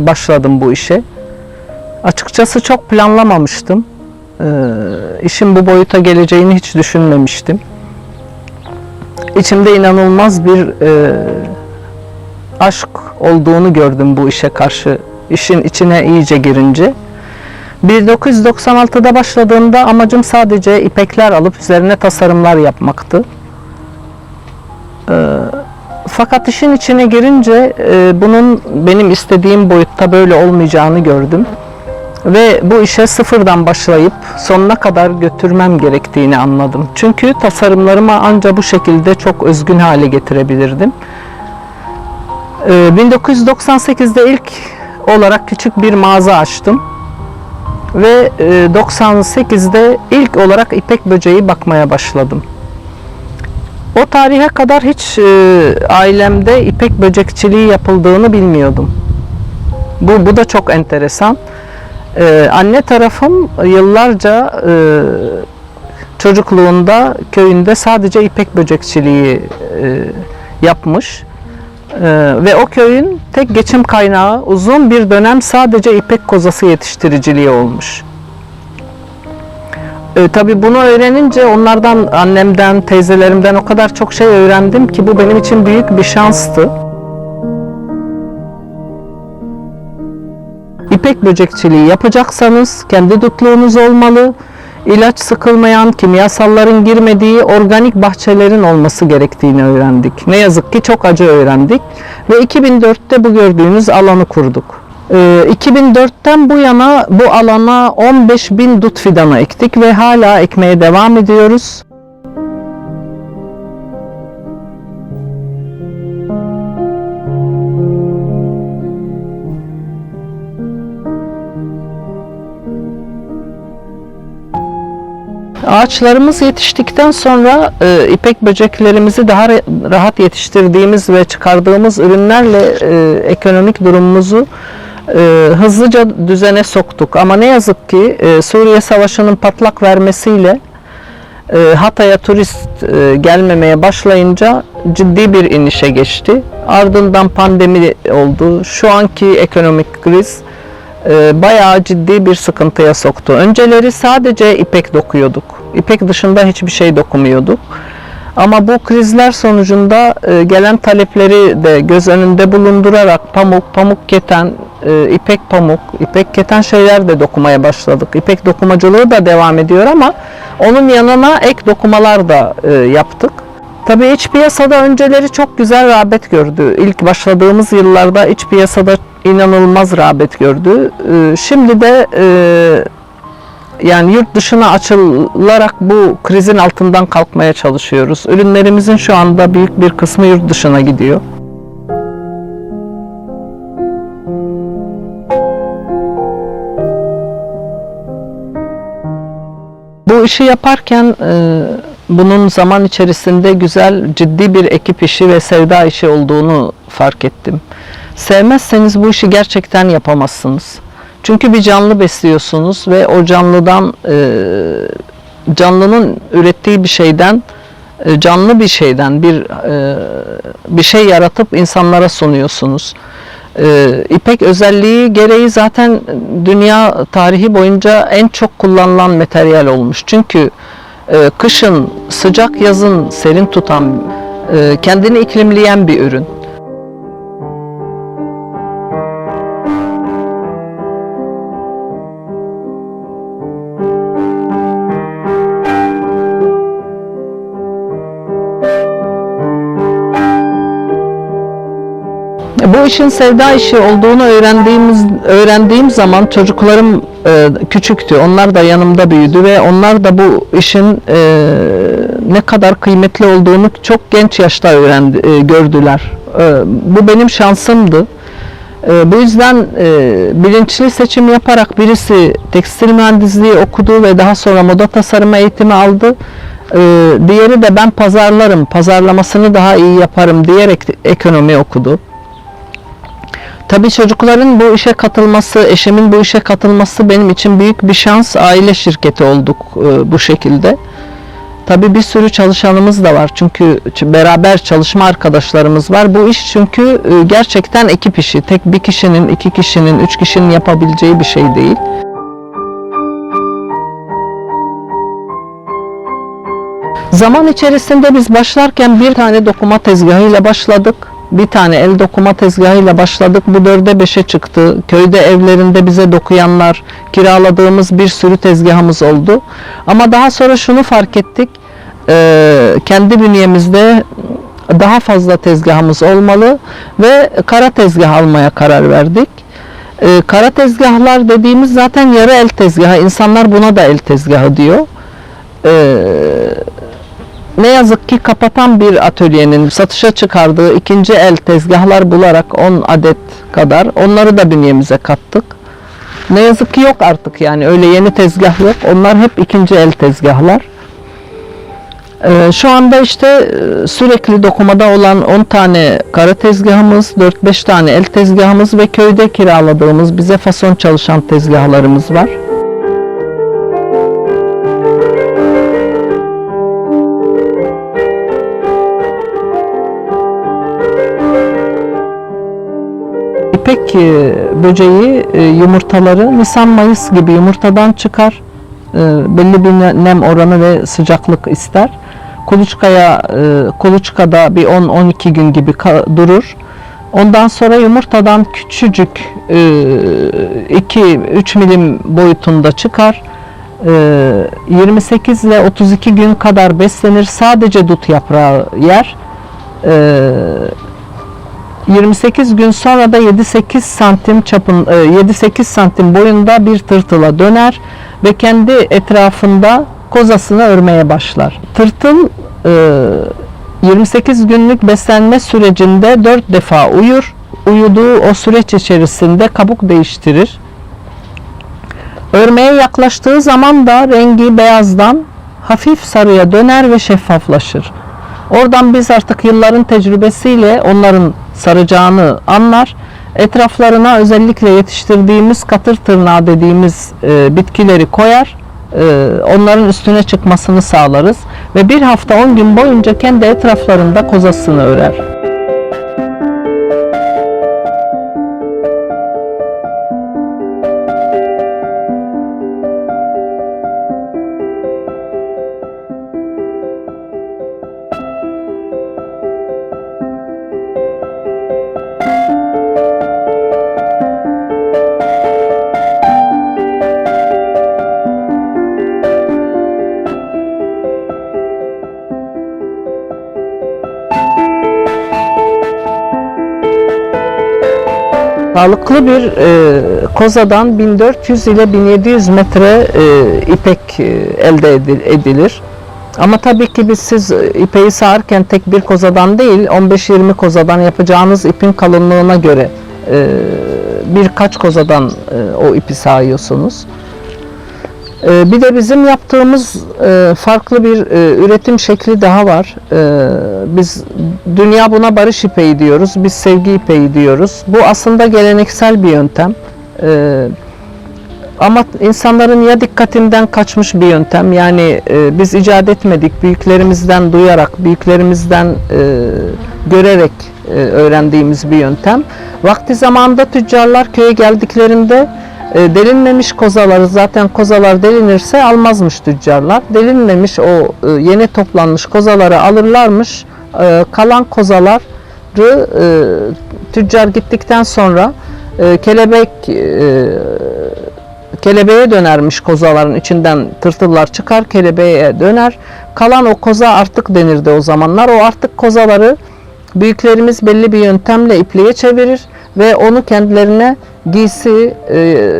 başladım bu işe. Açıkçası çok planlamamıştım. Ee, işin bu boyuta geleceğini hiç düşünmemiştim. İçimde inanılmaz bir e, aşk olduğunu gördüm bu işe karşı. İşin içine iyice girince. 1996'da başladığımda amacım sadece ipekler alıp üzerine tasarımlar yapmaktı. Fakat işin içine girince e, bunun benim istediğim boyutta böyle olmayacağını gördüm. Ve bu işe sıfırdan başlayıp sonuna kadar götürmem gerektiğini anladım. Çünkü tasarımlarımı anca bu şekilde çok özgün hale getirebilirdim. E, 1998'de ilk olarak küçük bir mağaza açtım. Ve e, 98'de ilk olarak ipek böceği bakmaya başladım. O tarihe kadar hiç e, ailemde ipek böcekçiliği yapıldığını bilmiyordum. Bu, bu da çok enteresan. E, anne tarafım yıllarca e, çocukluğunda köyünde sadece ipek böcekçiliği e, yapmış. E, ve o köyün tek geçim kaynağı uzun bir dönem sadece ipek kozası yetiştiriciliği olmuş. E, tabii bunu öğrenince onlardan, annemden, teyzelerimden o kadar çok şey öğrendim ki bu benim için büyük bir şanstı. İpek böcekçiliği yapacaksanız kendi dutluğunuz olmalı. İlaç sıkılmayan, kimyasalların girmediği organik bahçelerin olması gerektiğini öğrendik. Ne yazık ki çok acı öğrendik ve 2004'te bu gördüğünüz alanı kurduk. Ee, 2004'ten bu yana bu alana 15 bin dut fidanı ektik ve hala ekmeye devam ediyoruz. Ağaçlarımız yetiştikten sonra e, ipek böceklerimizi daha ra- rahat yetiştirdiğimiz ve çıkardığımız ürünlerle e, ekonomik durumumuzu e, hızlıca düzene soktuk. Ama ne yazık ki e, Suriye Savaşı'nın patlak vermesiyle e, Hatay'a turist e, gelmemeye başlayınca ciddi bir inişe geçti. Ardından pandemi oldu. Şu anki ekonomik kriz e, bayağı ciddi bir sıkıntıya soktu. Önceleri sadece ipek dokuyorduk. İpek dışında hiçbir şey dokumuyorduk. Ama bu krizler sonucunda e, gelen talepleri de göz önünde bulundurarak pamuk, pamuk keten, e, ipek pamuk, ipek keten şeyler de dokumaya başladık. İpek dokumacılığı da devam ediyor ama onun yanına ek dokumalar da e, yaptık. Tabii iç piyasada önceleri çok güzel rağbet gördü. İlk başladığımız yıllarda iç piyasada inanılmaz rağbet gördü. Ee, Şimdi de e, yani yurt dışına açılarak bu krizin altından kalkmaya çalışıyoruz. Ürünlerimizin şu anda büyük bir kısmı yurt dışına gidiyor. Bu işi yaparken e, bunun zaman içerisinde güzel, ciddi bir ekip işi ve sevda işi olduğunu fark ettim. Sevmezseniz bu işi gerçekten yapamazsınız. Çünkü bir canlı besliyorsunuz ve o canlıdan, e, canlının ürettiği bir şeyden, e, canlı bir şeyden bir e, bir şey yaratıp insanlara sunuyorsunuz. E, İpek özelliği gereği zaten dünya tarihi boyunca en çok kullanılan materyal olmuş. Çünkü e, kışın sıcak, yazın serin tutan, e, kendini iklimleyen bir ürün. Bu işin sevda işi olduğunu öğrendiğimiz öğrendiğim zaman çocuklarım e, küçüktü. Onlar da yanımda büyüdü ve onlar da bu işin e, ne kadar kıymetli olduğunu çok genç yaşta öğrendi, e, gördüler. E, bu benim şansımdı. E, bu yüzden e, bilinçli seçim yaparak birisi tekstil mühendisliği okudu ve daha sonra moda tasarımı eğitimi aldı. E, diğeri de ben pazarlarım, pazarlamasını daha iyi yaparım diyerek ekonomi okudu. Tabii çocukların bu işe katılması, eşimin bu işe katılması benim için büyük bir şans. Aile şirketi olduk e, bu şekilde. Tabii bir sürü çalışanımız da var. Çünkü beraber çalışma arkadaşlarımız var. Bu iş çünkü e, gerçekten ekip işi. Tek bir kişinin, iki kişinin, üç kişinin yapabileceği bir şey değil. Zaman içerisinde biz başlarken bir tane dokuma tezgahıyla başladık. Bir tane el dokuma tezgahıyla başladık. Bu dörde beşe çıktı. Köyde evlerinde bize dokuyanlar, kiraladığımız bir sürü tezgahımız oldu. Ama daha sonra şunu fark ettik. Eee, kendi bünyemizde daha fazla tezgahımız olmalı ve kara tezgah almaya karar verdik. Eee, kara tezgahlar dediğimiz zaten yarı el tezgahı. İnsanlar buna da el tezgahı diyor. Eee ne yazık ki kapatan bir atölyenin satışa çıkardığı ikinci el tezgahlar bularak 10 adet kadar onları da bünyemize kattık. Ne yazık ki yok artık yani öyle yeni tezgah yok. Onlar hep ikinci el tezgahlar. Ee, şu anda işte e, sürekli dokumada olan 10 tane kara tezgahımız, 4-5 tane el tezgahımız ve köyde kiraladığımız bize fason çalışan tezgahlarımız var. İpek e, böceği e, yumurtaları Nisan-Mayıs gibi yumurtadan çıkar. E, Belli bir ne- nem oranı ve sıcaklık ister. Kuluçkaya, e, kuluçkada bir 10-12 gün gibi durur. Ondan sonra yumurtadan küçücük 2-3 milim boyutunda çıkar. E, 28 ile 32 gün kadar beslenir. Sadece dut yaprağı yer. E, 28 gün sonra da 7-8 santim çapın e, 7-8 santim boyunda bir tırtıla döner ve kendi etrafında kozasını örmeye başlar. Tırtıl e, 28 günlük beslenme sürecinde 4 defa uyur. Uyuduğu o süreç içerisinde kabuk değiştirir. Örmeye yaklaştığı zaman da rengi beyazdan hafif sarıya döner ve şeffaflaşır. Oradan biz artık yılların tecrübesiyle onların saracağını anlar. Etraflarına özellikle yetiştirdiğimiz katır tırnağı dediğimiz e, bitkileri koyar. E, onların üstüne çıkmasını sağlarız. Ve bir hafta 10 gün boyunca kendi etraflarında kozasını örer. Sağlıklı bir e, kozadan 1400 ile 1700 metre e, ipek e, elde edi- edilir. Ama tabii ki biz siz ipeği sağarken tek bir kozadan değil 15-20 kozadan yapacağınız ipin kalınlığına göre e, birkaç kozadan e, o ipi sağıyorsunuz. E, bir de bizim yaptığımız e, farklı bir e, üretim şekli daha var. E, biz dünya buna barış ipeği diyoruz, biz sevgi ipeği diyoruz. Bu aslında geleneksel bir yöntem. E, ama insanların ya dikkatinden kaçmış bir yöntem. Yani e, biz icat etmedik, büyüklerimizden duyarak, büyüklerimizden görerek öğrendiğimiz bir yöntem. Vakti zamanında tüccarlar köye geldiklerinde e, delinmemiş kozaları zaten kozalar delinirse almazmış tüccarlar. Delinmemiş o e, yeni toplanmış kozaları alırlarmış. E, kalan kozaları e, tüccar gittikten sonra e, kelebek e, kelebeğe dönermiş kozaların içinden tırtıllar çıkar kelebeğe döner. Kalan o koza artık denirdi o zamanlar. O artık kozaları büyüklerimiz belli bir yöntemle ipliğe çevirir ve onu kendilerine giysi, e,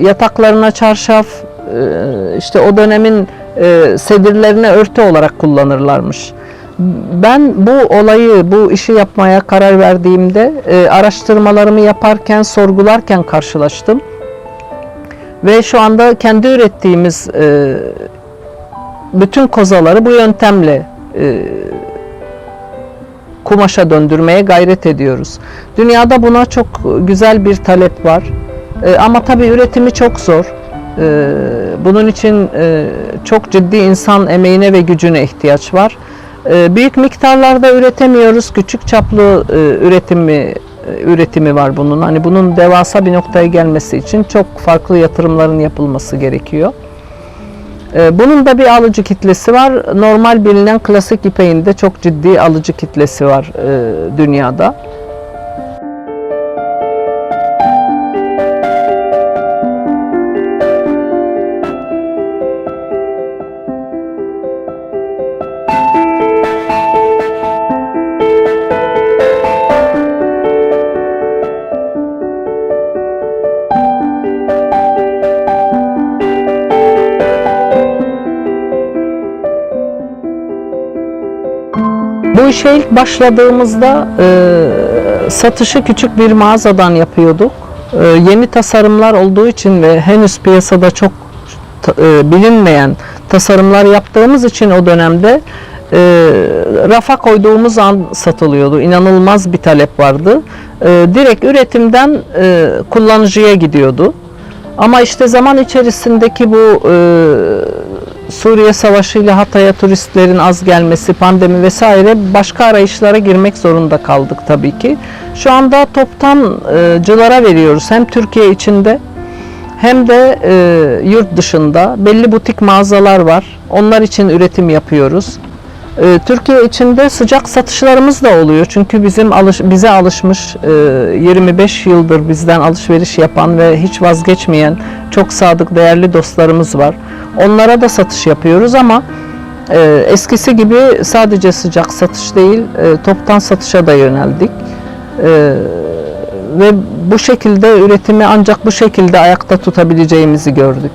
yataklarına çarşaf, e, işte o dönemin e, sedirlerine örtü olarak kullanırlarmış. Ben bu olayı, bu işi yapmaya karar verdiğimde e, araştırmalarımı yaparken, sorgularken karşılaştım. Ve şu anda kendi ürettiğimiz e, bütün kozaları bu yöntemle e, kumaşa döndürmeye gayret ediyoruz. Dünyada buna çok güzel bir talep var. E, ama tabii üretimi çok zor. E, bunun için e, çok ciddi insan emeğine ve gücüne ihtiyaç var. E, büyük miktarlarda üretemiyoruz. Küçük çaplı e, üretimi e, üretimi var bunun. Hani bunun devasa bir noktaya gelmesi için çok farklı yatırımların yapılması gerekiyor. E, Bunun da bir alıcı kitlesi var. Normal bilinen klasik ipeğin de çok ciddi alıcı kitlesi var e, dünyada. Bu işe ilk başladığımızda e, satışı küçük bir mağazadan yapıyorduk. E, yeni tasarımlar olduğu için ve henüz piyasada çok e, bilinmeyen tasarımlar yaptığımız için o dönemde e, rafa koyduğumuz an satılıyordu. İnanılmaz bir talep vardı. E, direkt üretimden e, kullanıcıya gidiyordu. Ama işte zaman içerisindeki bu e, Suriye Savaşı ile Hatay'a turistlerin az gelmesi, pandemi vesaire başka arayışlara girmek zorunda kaldık tabii ki. Şu anda toptancılara veriyoruz hem Türkiye içinde hem de e, yurt dışında belli butik mağazalar var. Onlar için üretim yapıyoruz. E, Türkiye içinde sıcak satışlarımız da oluyor. Çünkü bizim alış, bize alışmış e, 25 yıldır bizden alışveriş yapan ve hiç vazgeçmeyen çok sadık değerli dostlarımız var. Onlara da satış yapıyoruz ama e, eskisi gibi sadece sıcak satış değil, e, toptan satışa da yöneldik. E, ve bu şekilde üretimi ancak bu şekilde ayakta tutabileceğimizi gördük.